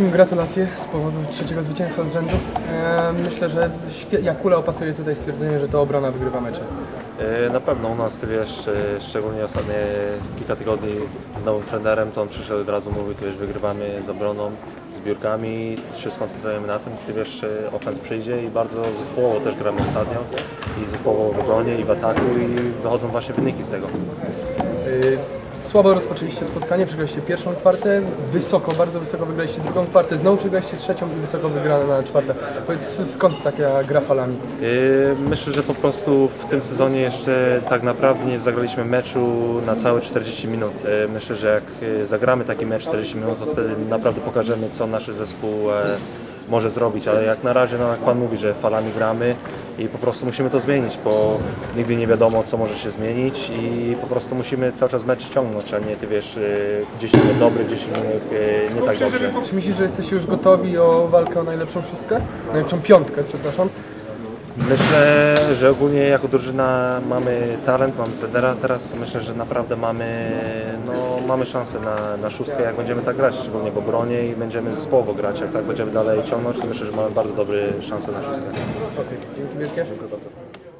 Gratulacje z powodu trzeciego zwycięstwa z rzędu. Myślę, że jak kula opasuje tutaj stwierdzenie, że to obrona wygrywa mecze. E, Na pewno u nas, ty wiesz, e, szczególnie ostatnie kilka tygodni z nowym trenerem, to on przyszedł od razu mówił, ty wiesz, wygrywamy z obroną, z biurkami, się skoncentrujemy na tym, ty wiesz, e, ofens przyjdzie i bardzo zespołowo też gramy ostatnio i zespołowo w obronie i w ataku i wychodzą właśnie wyniki z tego. E, Słabo rozpoczęliście spotkanie, przegraliście pierwszą kwartę, wysoko, bardzo wysoko wygraliście drugą kwartę, znowu przegraliście trzecią i wysoko wygrana na czwartę. Powiedz, skąd taka gra falami? E, Myślę, że po prostu w tym sezonie jeszcze tak naprawdę nie zagraliśmy meczu na całe 40 minut. E, Myślę, że jak e, zagramy taki mecz 40 minut, to wtedy naprawdę pokażemy, co nasz zespół e, może zrobić, ale jak na razie, no jak Pan mówi, że falami gramy i po prostu musimy to zmienić, bo nigdy nie wiadomo, co może się zmienić i po prostu musimy cały czas mecz ciągnąć, a nie, Ty wiesz, e, 10 minut dobry, 10 minut e, nie tak dobrze. Czy myślisz, że jesteście już gotowi o walkę o najlepszą szóstkę? Najlepszą piątkę, przepraszam. Myślę, że ogólnie jako drużyna mamy talent, mamy trenera teraz. Myślę, że naprawdę mamy, no, mamy szansę na, na szóstkę, jak będziemy tak grać, szczególnie w obronie i będziemy zespołowo grać. Jak tak będziemy dalej ciągnąć, to myślę, że mamy bardzo dobre szanse na szóstkę. Okej, dzięki wielkie. Dziękuję bardzo.